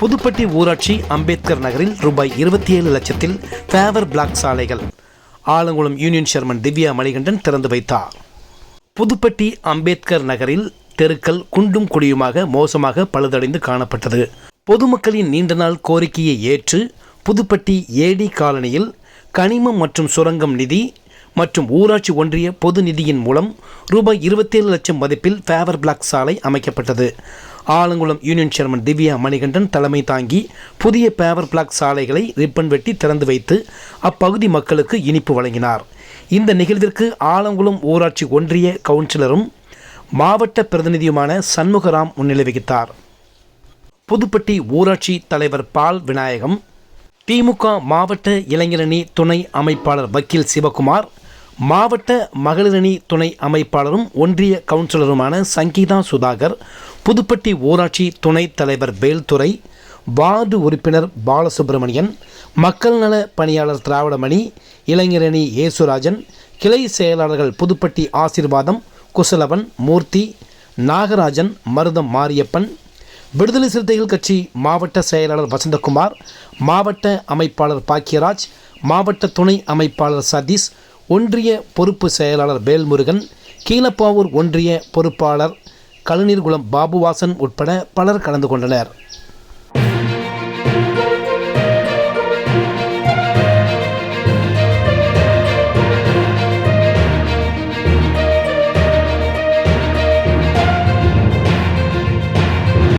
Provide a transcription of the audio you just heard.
புதுப்பட்டி ஊராட்சி அம்பேத்கர் நகரில் ரூபாய் இருபத்தி ஏழு லட்சத்தில் ஃபேவர் பிளாக் சாலைகள். ஆலங்குளம் யூனியன் சேர்மன் திவ்யா மணிகண்டன் திறந்து வைத்தார். புதுப்பட்டி அம்பேத்கர் நகரில் தெருக்கள் குண்டும் குழியுமாக மோசமாக பழுதடைந்து காணப்பட்டது. பொதுமக்களின் நீண்ட நாள் கோரிக்கையை ஏற்று புதுப்பட்டி ஏடி காலனியில் கனிமம் மற்றும் சுரங்கம் நிதி மற்றும் ஊராட்சி ஒன்றிய பொது நிதியின் மூலம் ரூபாய் இருபத்தேழு லட்சம் மதிப்பில் ஃபேவர் பிளாக் சாலை அமைக்கப்பட்டது. ஆலங்குளம் யூனியன் சேர்மன் திவ்யா மணிகண்டன் தலைமை தாங்கி புதிய பேவர் பிளாக் சாலைகளை ரிப்பன் வெட்டி திறந்து வைத்து அப்பகுதி மக்களுக்கு இனிப்பு வழங்கினார். இந்த நிகழ்விற்கு ஆலங்குளம் ஊராட்சி ஒன்றிய கவுன்சிலரும் மாவட்ட பிரதிநிதியுமான சண்முகராம் முன்னிலை வகித்தார் புதுப்பட்டி ஊராட்சி தலைவர் பால் விநாயகம் திமுக மாவட்ட இளைஞரணி துணை அமைப்பாளர் வக்கீல் சிவகுமார் மாவட்ட மகளிரணி துணை அமைப்பாளரும் ஒன்றிய கவுன்சிலருமான சங்கீதா சுதாகர் புதுப்பட்டி ஊராட்சி துணைத் தலைவர் வேல்துறை வார்டு உறுப்பினர் பாலசுப்பிரமணியன் மக்கள் நல பணியாளர் திராவிடமணி இளைஞரணி ஏசுராஜன் கிளை செயலாளர்கள் புதுப்பட்டி ஆசீர்வாதம் குசலவன் மூர்த்தி நாகராஜன் மருதம் மாரியப்பன் விடுதலை சிறுத்தைகள் கட்சி மாவட்ட செயலாளர் வசந்தகுமார் மாவட்ட அமைப்பாளர் பாக்கியராஜ் மாவட்ட துணை அமைப்பாளர் சதீஷ் ஒன்றிய பொறுப்பு செயலாளர் வேல்முருகன் கீழப்பாவூர் ஒன்றிய பொறுப்பாளர் கழுநீர்குளம் பாபுவாசன் உட்பட பலர் கலந்து கொண்டனர்.